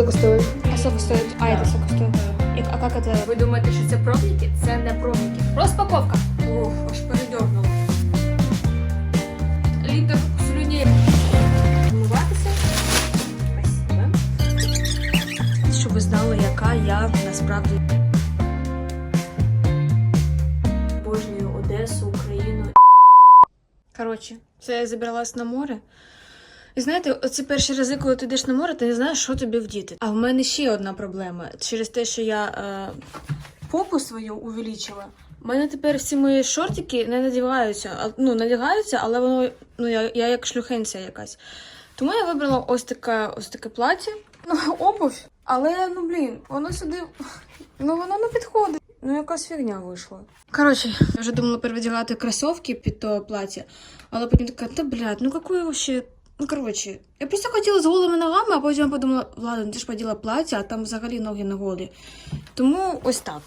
сколько стоит? А сколько стоит? А это сколько стоит? И- а как это? Ви думаєте, що це пробники? Це не пробники. Розпаковка. Ух, аж передьорнуло. Літр слюні. Вмиватися. Спасибо. Щоб ви знали, яка я насправді. Божнюю Одесу, Україну. Коротше, це я забиралась на море. І знаєте, оці перші рази, коли ти йдеш на море, ти не знаєш, що тобі вдіти. А в мене ще одна проблема. Через те, що я е, попу свою увеличила, у мене тепер всі мої шортики не надягаються. А, Ну, надягаються, але воно, ну, я, я як шлюхенця якась. Тому я вибрала ось таке, ось таке плаття. Ну, обувь. Але, ну блін, воно сюди. Ну, воно не підходить. Ну, якась фігня вийшла. Коротше, я вже думала перевдягати кросівки під то плаття, але потім така, та блядь, ну какое вообще. Ну, коротше, я просто хотіла з голими ногами, а потім подумала, ладно, ти ж поділа плаття, а там взагалі ноги не голі. Тому ось так.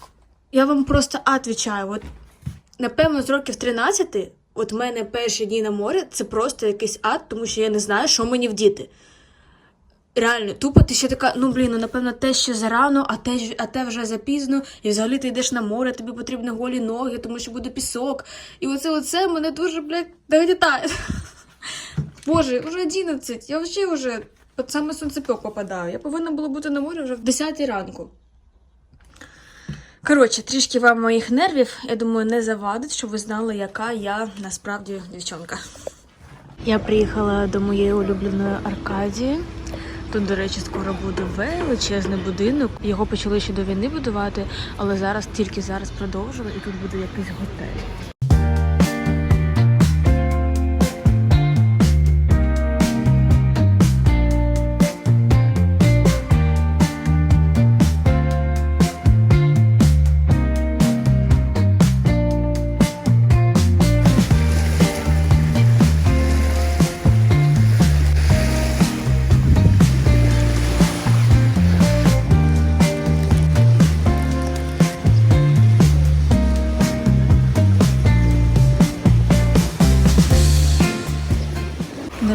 Я вам просто отвечаю, от напевно, з років 13, от в мене перші дні на морі це просто якийсь ад, тому що я не знаю, що мені вдіти. Реально, тупо ти ще така, ну блін, ну напевно, те ще зарано, а те, а те вже запізно, і взагалі ти йдеш на море, тобі потрібні голі ноги, тому що буде пісок. І оце оце мене дуже, блядь, нагнітає. Боже, вже 11, я взагалі вже під саме сонцепьок попадаю. Я повинна була бути на морі вже в 10 ранку. Коротше, трішки вам моїх нервів, я думаю, не завадить, щоб ви знали, яка я насправді дівчонка. Я приїхала до моєї улюбленої Аркадії. Тут, до речі, скоро буде величезний будинок. Його почали ще до війни будувати, але зараз тільки зараз продовжили, і тут буде якийсь готель.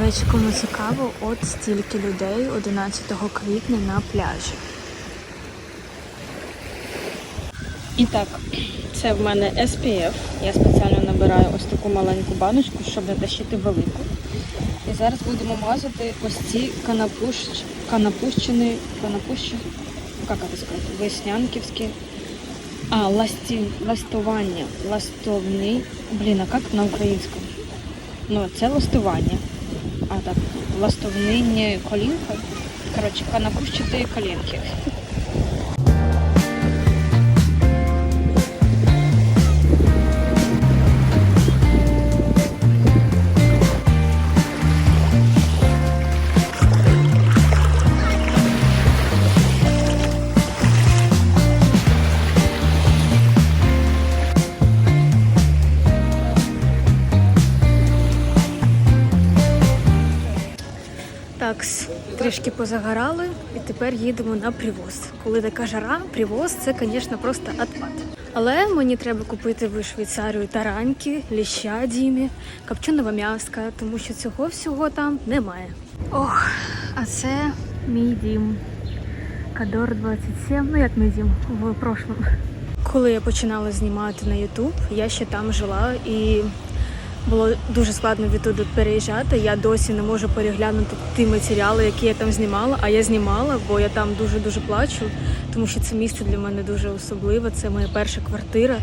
Речі, кому цікаво, от стільки людей 11 квітня на пляжі. І так, це в мене SPF. Я спеціально набираю ось таку маленьку баночку, щоб не тащити велику. І зараз будемо мазати ось ці канапуш... канапущені, канапущі, як це сказати, веснянківські. А, ласті... ластування, ластовний, блін, а як на українському? Ну, це ластування. А так, ластовнині колінка. Коротше, канапущити колінки. Так, трішки позагорали і тепер їдемо на привоз. Коли така жара, привоз це, звісно, просто отпад. Але мені треба купити в Швейцарію тараньки, ліща дімі, копченого м'яска, тому що цього всього там немає. Ох, а це мій дім. Кадор 27, ну як мій дім в прошлому. Коли я починала знімати на YouTube, я ще там жила і було дуже складно відтуди переїжджати. Я досі не можу переглянути ті матеріали, які я там знімала. А я знімала, бо я там дуже дуже плачу, тому що це місце для мене дуже особливе. Це моя перша квартира.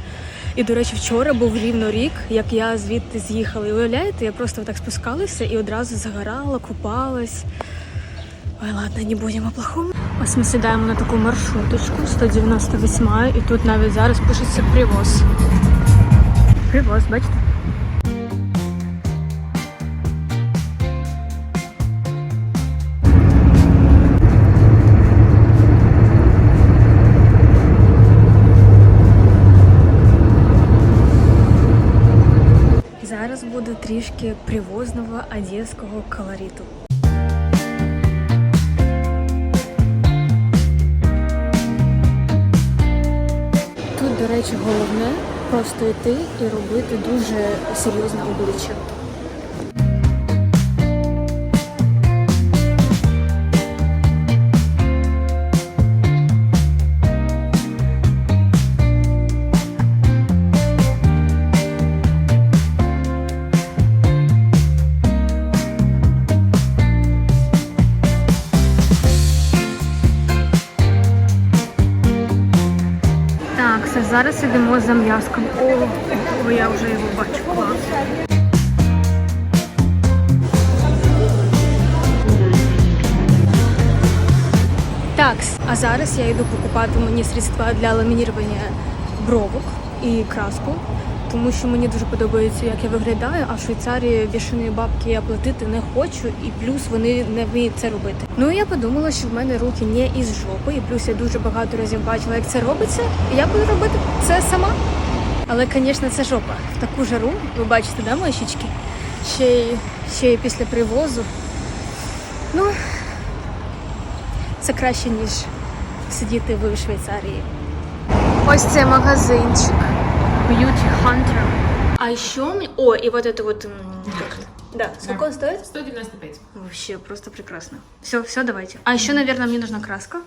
І, до речі, вчора був рівно рік, як я звідти з'їхала. І уявляєте, я просто так спускалася і одразу загорала, купалась. Ой, ладно, не будемо плохому. Ось ми сідаємо на таку маршруточку 198, і тут навіть зараз пишеться привоз. Привоз, бачите? Буде трішки привозного одеського колориту. Тут, до речі, головне просто йти і робити дуже серйозне обличчя. Зараз йдемо за м'язком. О, о, я вже його бачу. Клас. Так, а зараз я йду покупати мені средства для ламінірування бровок і краску, тому що мені дуже подобається, як я виглядаю, а в Швейцарії бішеної бабки я платити не хочу, і плюс вони не вміють це робити. Ну і я подумала, що в мене руки не із жопи, і плюс я дуже багато разів бачила, як це робиться, і я буду робити це сама. Але, звісно, це жопа. В таку жару, ви бачите, да, мої щічки? Ще й, ще після привозу. Ну, це краще, ніж сидіти в Швейцарії. Ось це магазинчик. Beauty Hunter. А еще мне... О, и вот это вот... Да, сколько он стоит? 195. Вообще, просто прекрасно. Все, все, давайте. А еще, наверное, мне нужна краска.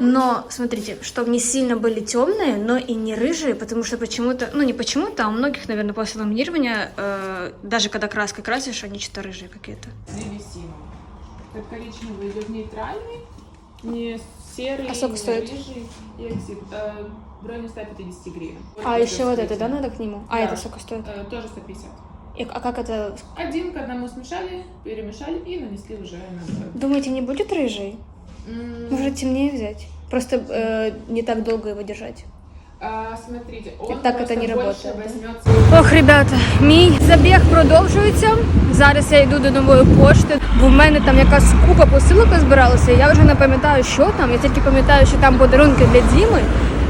Но, смотрите, чтобы не сильно были темные, но и не рыжие, потому что почему-то, ну не почему-то, а у многих, наверное, после ламинирования, э, даже когда краской красишь, они что-то рыжие какие-то. Древесина. Как коричневый идет нейтральный, не серый, А сколько не стоит? рыжий. И оксид. Э, в районе 150 гривен. А Вот еще вот это, стоит. да, надо к нему? А Да. это сколько стоит? Э, тоже 150. И, а как это? Один к одному смешали, перемешали и нанесли уже на бренд. Думаете, не будет рыжий? М, Может темнее взять? Просто э, не так долго его держать. а, смотрите, он Так просто это не больше работает, да? возьмется Ох, ребята, мій забіг продовжується. Зараз я йду до нової пошти, бо в мене там якась купа посилок збиралася. Я вже не пам'ятаю, що там. Я тільки пам'ятаю, що там подарунки для Діми.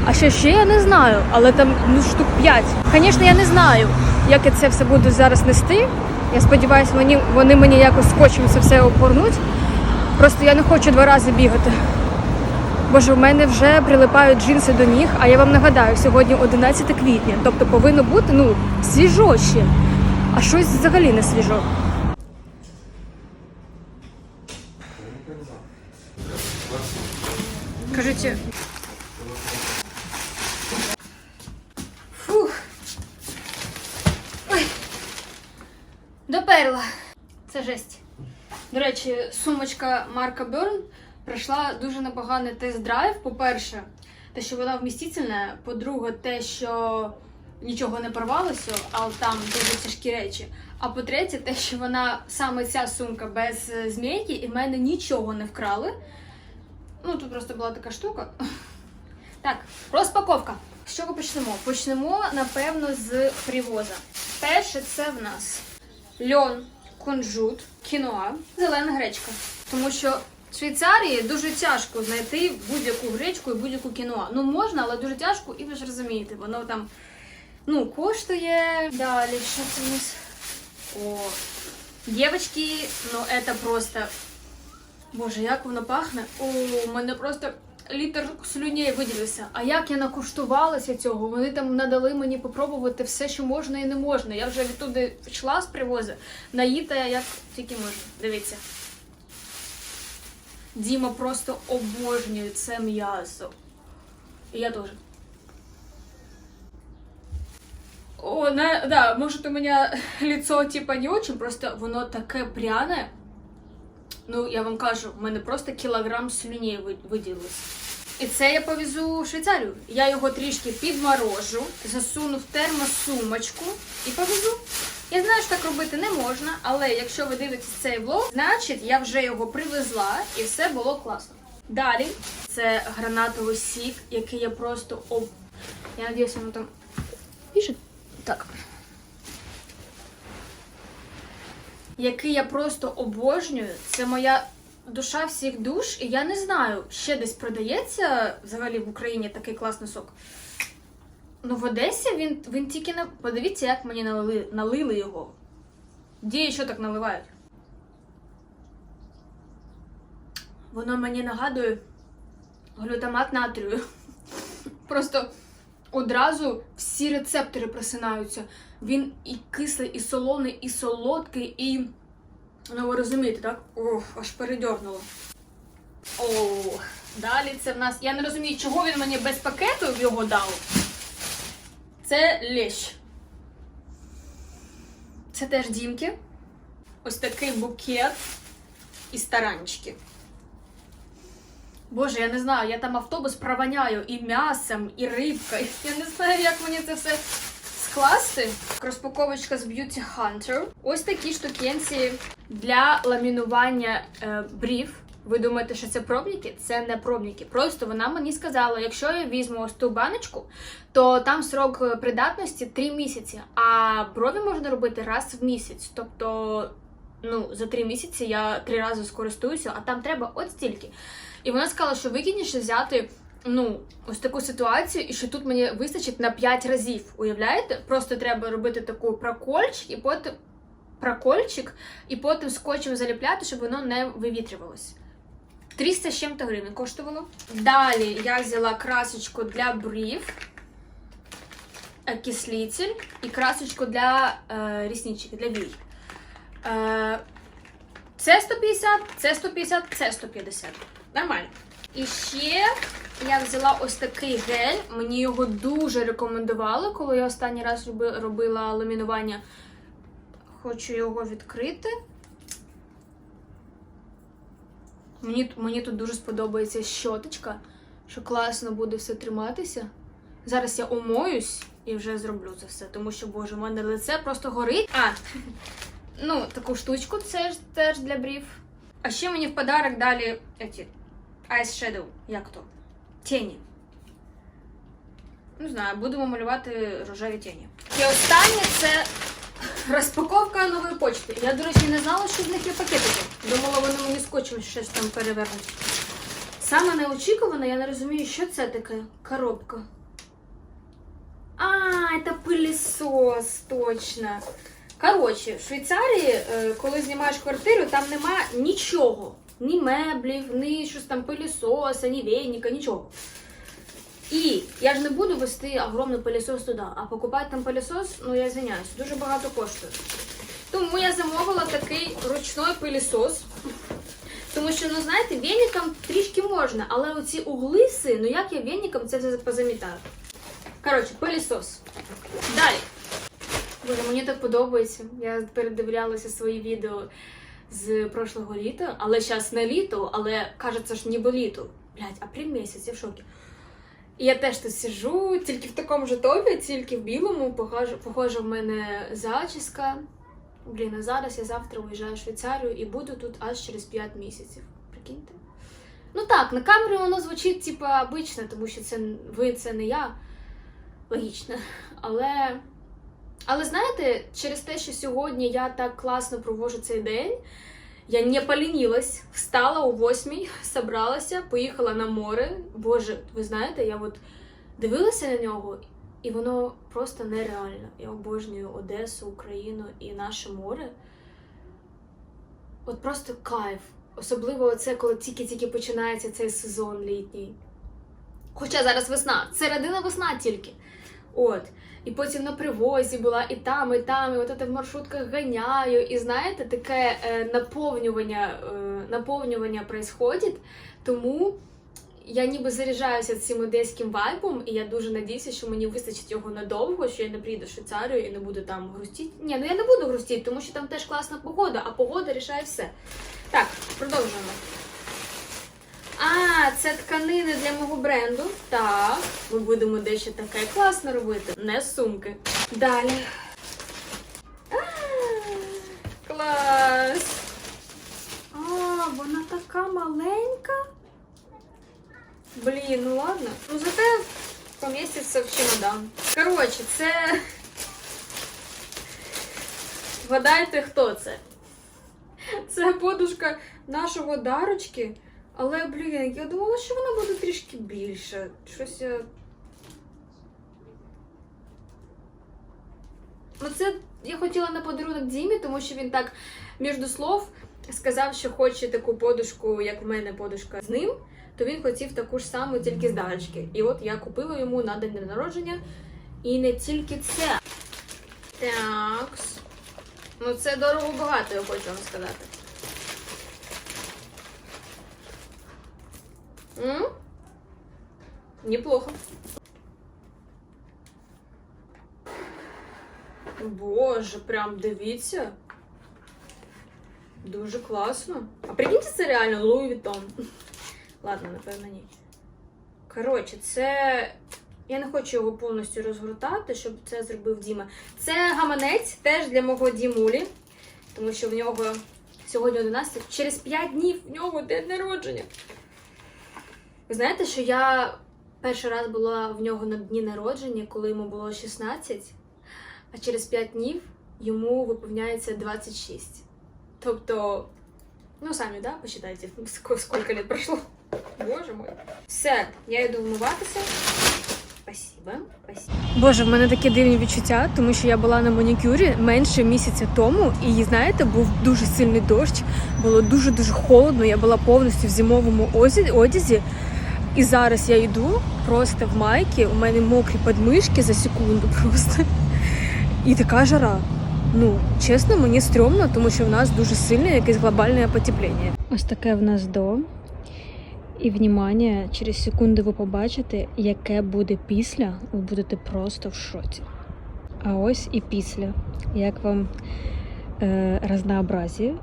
А що ще я не знаю, але там ну штук 5. Звісно, я не знаю, як я це все буду зараз нести. Я сподіваюся, мені вони мені якось скотчем це все опорнуть. Просто я не хочу два рази бігати. Боже, в мене вже прилипають джинси до ніг, а я вам нагадаю, сьогодні 11 квітня, тобто повинно бути ну свіжо ще, а щось взагалі не свіжо. Кажите. Фух. Ой. Доперла. Це жесть. До речі, сумочка Марка Берн пройшла дуже непоганий тест-драйв. По-перше, те, що вона вмістительна. По-друге, те, що нічого не порвалося, але там дуже тяжкі речі. А по-третє, те, що вона саме ця сумка без е, змійки, і в мене нічого не вкрали. Ну, тут просто була така штука. Так, розпаковка. З чого почнемо? Почнемо, напевно, з привоза. Перше, це в нас льон, кунжут, кіноа, зелена гречка. Тому що в Швейцарії дуже тяжко знайти будь-яку гречку і будь-яку кіноа. Ну можна, але дуже тяжко, і ви ж розумієте, воно там ну, коштує. Далі, що це у нас? О, дівчатки, ну це просто. Боже, як воно пахне. О, у мене просто літр слюней виділився. А як я накуштувалася цього? Вони там надали мені попробувати все, що можна і не можна. Я вже відтуди йшла з привозу, наїта як тільки можна. Дивіться. Діма просто обожнює це м'ясо. І я теж. О, на, да, может у меня лицо типа не очень, просто воно таке пряне. Ну, я вам кажу, в мене просто кілограм слюней ви- виділилось. І це я повезу в Швейцарію. Я його трішки підморожу, засуну в термосумочку і повезу. Я знаю, що так робити не можна, але якщо ви дивитесь цей влог, значить я вже його привезла і все було класно. Далі це гранатовий сік, який я просто об. Я надіюся, воно там пише. Так. Який я просто обожнюю. Це моя душа всіх душ, і я не знаю, ще десь продається взагалі в Україні такий класний сок. Ну, в Одесі він, він тільки на. Подивіться, як мені налили, налили його. Де ще так наливають? Воно мені нагадує глютамат натрію. Просто одразу всі рецептори просинаються. Він і кислий, і солоний, і солодкий, і. Ну, ви розумієте, так? Ох, аж передьорнуло. О, далі це в нас. Я не розумію, чого він мені без пакету його дав. Це лещ. Це теж дімки. Ось такий букет і старанчики. Боже, я не знаю, я там автобус провоняю і м'ясом, і рибкою. Я не знаю, як мені це все скласти. Розпаковочка з Beauty Hunter. Ось такі штукенці для ламінування е, брів. Ви думаєте, що це пробники? Це не пробники. Просто вона мені сказала, якщо я візьму ось ту баночку, то там срок е, придатності 3 місяці, а брові можна робити раз в місяць. Тобто, ну, за 3 місяці я три рази скористуюся, а там треба от стільки. І вона сказала, що вигідніше взяти ну, ось таку ситуацію, і що тут мені вистачить на 5 разів. Уявляєте? Просто треба робити таку прокольчик і потім прокольчик, і потім скотчем заліпляти, щоб воно не вивітрювалося. 300 з чим-то гривень коштувало. Далі я взяла красочку для брів, окислитель і красочку для е, ріснички, для вій. Е, це 150, це 150, це 150. Нормально. І ще я взяла ось такий гель. Мені його дуже рекомендували, коли я останній раз робила ламінування. Хочу його відкрити. Мені, мені тут дуже сподобається щоточка, що класно буде все триматися. Зараз я умоюсь і вже зроблю це все, тому що, боже, в мене лице просто горить. А, ну, таку штучку це ж теж для брів. А ще мені в подарок дали эти Ice Shadow, як то? Тіні. Не знаю, будемо малювати рожеві тіні. І останнє це розпаковка нової почти. Я, до речі, не знала, що в них є пакетики. Думала, вони мені скотчем щось там перевернуть. Саме неочікувано, я не розумію, що це таке коробка. А, это пылесос, точно. Коротше, в Швейцарії, е, коли знімаєш квартиру, там нема нічого. Ні меблів, ні щось там пилісоса, ні веника, нічого. І я ж не буду вести огромний пилісос туди, а покупати там пилісос, ну я звиняюсь, дуже багато коштує. Тому я замовила такий ручний пилісос. Тому що, ну знаєте, веником трішки можна, але оці углиси, ну як я веником це все позамітаю. Коротше, пилісос. Далі. Боже, мені так подобається. Я передивлялася свої відео з прошлого літа, але зараз не літо, але кажеться ж ніби літо. Блять, апрель місяць, я в шокі. І я теж тут сижу, тільки в такому ж топі, тільки в білому, похожа в мене зачіска. Блін, а зараз я завтра уїжджаю в Швейцарію і буду тут аж через 5 місяців. Прикиньте? Ну так, на камері воно звучить, типа, обично, тому що це ви це не я. Логічно. Але. Але знаєте, через те, що сьогодні я так класно провожу цей день, я не полінілась, встала о восьмій, собралася, поїхала на море. Боже, ви знаєте, я от дивилася на нього, і воно просто нереально. Я обожнюю Одесу, Україну і наше море. От просто кайф. Особливо це, коли тільки-тільки починається цей сезон літній. Хоча зараз весна, середина весна тільки. От. І потім на привозі була і там, і там, і от в маршрутках ганяю. І знаєте, таке е, наповнювання, е, наповнювання происходить. Тому я ніби заряджаюся цим одеським вайбом, і я дуже надіюся, що мені вистачить його надовго, що я не приїду в Швейцарію і не буду там грустіти. Ні, ну я не буду грустіти, тому що там теж класна погода, а погода рішає все. Так, продовжуємо. А, це тканини для мого бренду. Так, ми будемо дещо таке класно робити. Не сумки. Далі. Клас! А, вона така маленька. Блін, ну ладно. Ну зате поміститься в чемодан. Коротше, це. Вгадайте, хто це? Це подушка нашого дарочки. Але, блін, я думала, що вона буде трішки більше. Щось я. Ну, це я хотіла на подарунок Дімі, тому що він так між слов сказав, що хоче таку подушку, як в мене подушка з ним, то він хотів таку ж саму, тільки з дарочки. І от я купила йому на день народження. І не тільки це. Так. Ну, це дорого багато, я хочу вам сказати. М? Неплохо. Боже, прям дивіться. Дуже класно. А прикиньте, це реально Луї Вітон. Ладно, напевно, ні. Коротше, це. Я не хочу його повністю розгортати, щоб це зробив Діма. Це гаманець теж для мого Дімулі, тому що в нього сьогодні 11, через 5 днів в нього день народження. Знаєте, що я перший раз була в нього на дні народження, коли йому було 16, а через 5 днів йому виповняється 26. Тобто, ну самі, да, посчитайте, ск- скільки лет пройшло. Боже мой. Все, я йду вмиватися. Спасибо, спасибо. Боже, в мене такі дивні відчуття, тому що я була на манікюрі менше місяця тому, і знаєте, був дуже сильний дощ, було дуже дуже холодно. Я була повністю в зимовому одязі. І зараз я йду просто в майці, у мене мокрі подмишки за секунду просто. І така жара. Ну, чесно, мені стрьомно, тому що в нас дуже сильне якесь глобальне потепління. Ось таке в нас до. І внимання, через секунду ви побачите, яке буде після. Ви будете просто в шоці. А ось і після. Як вам е, разнообразие.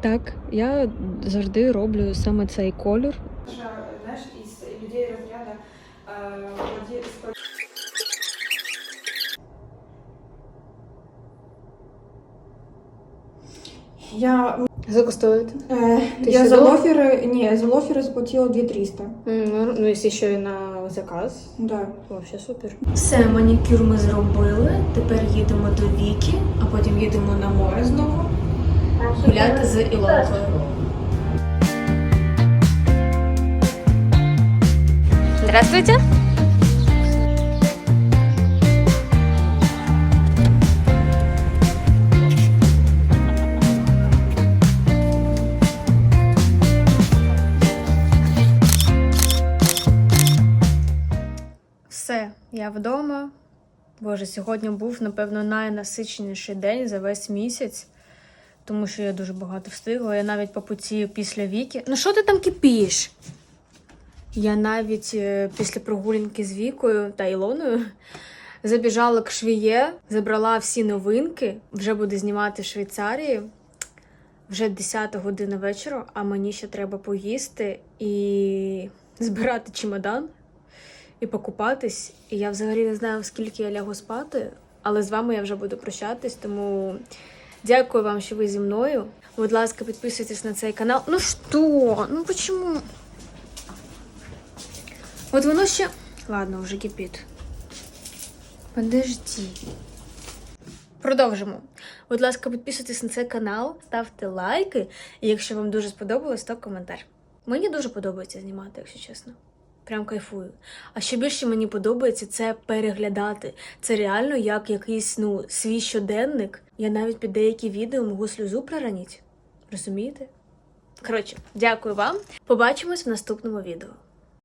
Так, я завжди роблю саме цей колір. Знаєш, із людей розряду Я, Сколько стоит? э, Тысяча я за долларов? лоферы, не, за лоферы заплатила 2300. Ну, ну, якщо ще й на заказ, Да. Вообще супер. Все, манікюр ми зробили. Тепер їдемо до Віки, а потім їдемо на море знову. Гуляти з Ілонкою. Здравствуйте. Все, я вдома. Боже, сьогодні був, напевно, найнасиченіший день за весь місяць, тому що я дуже багато встигла. Я навіть по путі після віки. Ну що ти там кипіш? Я навіть е, після прогулянки з Вікою та Ілоною забіжала к швіє, забрала всі новинки, вже буду знімати в Швейцарії. Вже 10 година вечора, а мені ще треба поїсти і збирати чемодан і покупатись. І я взагалі не знаю, скільки я лягу спати, але з вами я вже буду прощатись. Тому дякую вам, що ви зі мною. Будь ласка, підписуйтесь на цей канал. Ну що? Ну почему? От воно ще. Ладно, вже кипить. Подожди. Продовжимо. Будь ласка, підписуйтесь на цей канал, ставте лайки. І якщо вам дуже сподобалось, то коментар. Мені дуже подобається знімати, якщо чесно. Прям кайфую. А ще більше мені подобається це переглядати. Це реально як якийсь ну, свій щоденник. Я навіть під деякі відео можу сльозу прораніть. Розумієте? Коротше, дякую вам. Побачимось в наступному відео.